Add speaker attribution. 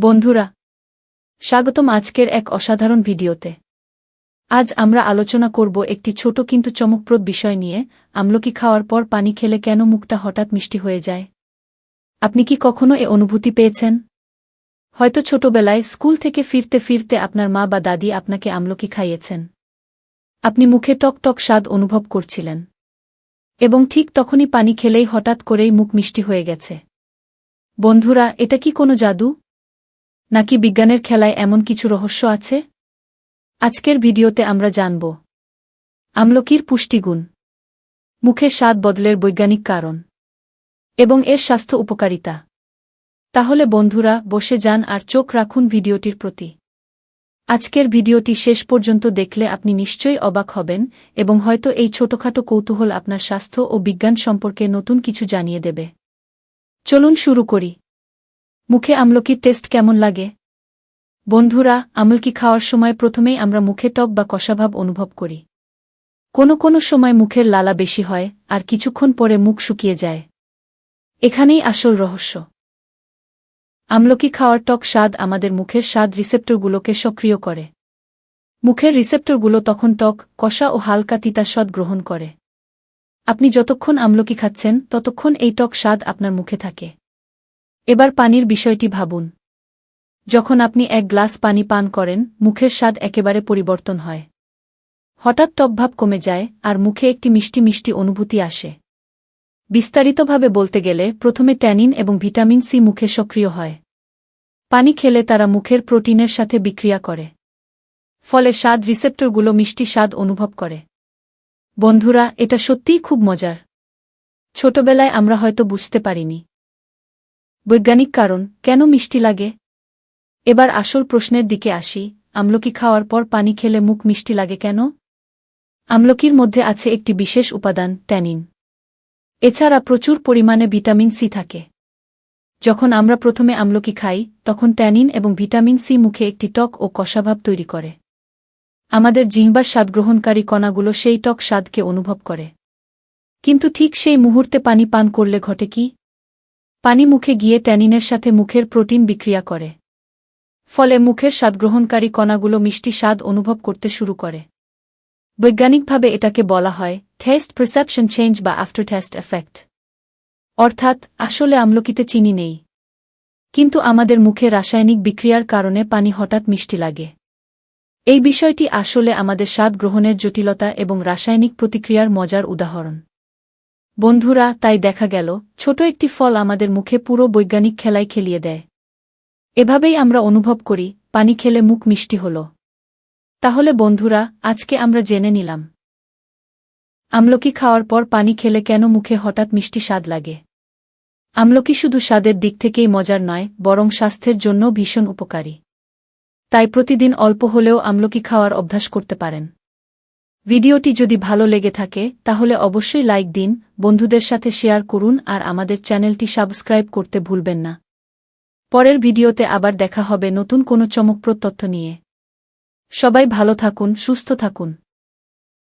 Speaker 1: বন্ধুরা, স্বাগতম আজকের এক অসাধারণ ভিডিওতে। আজ আমরা আলোচনা করব একটি ছোট কিন্তু চমকপ্রদ বিষয় নিয়ে, আমলকি খাওয়ার পর পানি খেলে কেন মুখটা হঠাৎ মিষ্টি হয়ে যায়? আপনি কি কখনো এ অনুভূতি পেয়েছেন? হয়তো ছোটবেলায় স্কুল থেকে ফিরতে ফিরতে আপনার মা বা দাদি আপনাকে আমলকি খাইয়েছেন। আপনি মুখে টক টক স্বাদ অনুভব করছিলেন। এবং ঠিক তখনই পানি খেলেই হঠাৎ করেই মুখ মিষ্টি হয়ে গেছে। বন্ধুরা, এটা কি কোনো জাদু? নাকি বিজ্ঞানের খেলায় এমন কিছু রহস্য আছে? আজকের ভিডিওতে আমরা জানব। আমলকির পুষ্টিগুণ। মুখে স্বাদ বদলের বৈজ্ঞানিক কারণ। এবং এর স্বাস্থ্য উপকারিতা। তাহলে বন্ধুরা, বসে যান আর চোখ রাখুন ভিডিওটির প্রতি। আজকের ভিডিওটি শেষ পর্যন্ত দেখলে আপনি নিশ্চয়ই অবাক হবেন এবং হয়তো এই ছোটখাটো কৌতূহল আপনার স্বাস্থ্য ও বিজ্ঞান সম্পর্কে নতুন কিছু জানিয়ে দেবে। চলুন শুরু করি। মুখে আমলকির টেস্ট কেমন লাগে? বন্ধুরা, আমলকি খাওয়ার সময় প্রথমেই আমরা মুখে টক বা কষাভাব অনুভব করি। কোনো কোনো সময় মুখের লালা বেশি হয়, আর কিছুক্ষণ পরে মুখ শুকিয়ে যায়। এখানেই আসল রহস্য। আমলকি খাওয়ার টক স্বাদ আমাদের মুখের স্বাদ রিসেপ্টরগুলোকে সক্রিয় করে। মুখের রিসেপ্টরগুলো তখন টক, কষা ও হালকা তিতা স্বাদ গ্রহণ করে। আপনি যতক্ষণ আমলকি খাচ্ছেন, ততক্ষণ এই টক স্বাদ আপনার মুখে থাকে। এবার পানির বিষয়টি ভাবুন। যখন আপনি এক গ্লাস পানি পান করেন, মুখের স্বাদ একেবারে পরিবর্তন হয়। হঠাৎ টকভাব কমে যায় আর মুখে একটি মিষ্টি মিষ্টি অনুভূতি আসে। বিস্তারিতভাবে বলতে গেলে, প্রথমে ট্যানিন এবং ভিটামিন সি মুখে সক্রিয় হয়। পানি খেলে তারা মুখের প্রোটিনের সাথে বিক্রিয়া করে। ফলে স্বাদ রিসেপ্টরগুলো মিষ্টি স্বাদ অনুভব করে। বন্ধুরা, এটা সত্যিই খুব মজার। ছোটবেলায় আমরা হয়তো বুঝতে পারিনি। বৈজ্ঞানিক কারণ, কেন মিষ্টি লাগে? এবার আসল প্রশ্নের দিকে আসি, আমলকি খাওয়ার পর পানি খেলে মুখ মিষ্টি লাগে কেন? আমলকির মধ্যে আছে একটি বিশেষ উপাদান, ট্যানিন। এছাড়া প্রচুর পরিমাণে ভিটামিন সি থাকে। যখন আমরা প্রথমে আমলকি খাই, তখন ট্যানিন এবং ভিটামিন সি মুখে একটি টক ও কষাভাব তৈরি করে। আমাদের জিহ্বার স্বাদগ্রহণকারী কণাগুলো সেই টক স্বাদকে অনুভব করে। কিন্তু ঠিক সেই মুহূর্তে পানি পান করলে ঘটে কি? পানি মুখে গিয়ে ট্যানিনের সাথে মুখের প্রোটিন বিক্রিয়া করে। ফলে মুখের স্বাদগ্রহণকারী কণাগুলো মিষ্টি স্বাদ অনুভব করতে শুরু করে। বৈজ্ঞানিকভাবে এটাকে বলা হয় টেস্ট পারসেপশন চেঞ্জ বা আফটার টেস্ট এফেক্ট অর্থাৎ, আসলে আমলকিতে চিনি নেই। কিন্তু আমাদের মুখে রাসায়নিক বিক্রিয়ার কারণে পানি হঠাৎ মিষ্টি লাগে। এই বিষয়টি আসলে আমাদের স্বাদ গ্রহণের জটিলতা এবং রাসায়নিক প্রতিক্রিয়ার মজার উদাহরণ। বন্ধুরা, তাই দেখা গেল, ছোট একটি ফল আমাদের মুখে পুরো বৈজ্ঞানিক খেলায় খেলিয়ে দেয়। এভাবেই আমরা অনুভব করি, পানি খেলে মুখ মিষ্টি হল। তাহলে বন্ধুরা, আজকে আমরা জেনে নিলাম। আমলকি খাওয়ার পর পানি খেলে কেন মুখে হঠাৎ মিষ্টি স্বাদ লাগে? আমলকি শুধু স্বাদের দিক থেকেই মজার নয়, বরং স্বাস্থ্যের জন্য ভীষণ উপকারী। তাই প্রতিদিন অল্প হলেও আমলকি খাওয়ার অভ্যাস করতে পারেন। ভিডিওটি যদি ভালো লেগে থাকে, তাহলে অবশ্যই লাইক দিন, বন্ধুদের সাথে শেয়ার করুন আর আমাদের চ্যানেলটি সাবস্ক্রাইব করতে ভুলবেন না। পরের ভিডিওতে আবার দেখা হবে নতুন কোনো চমকপ্রদ তথ্য নিয়ে। সবাই ভালো থাকুন, সুস্থ থাকুন।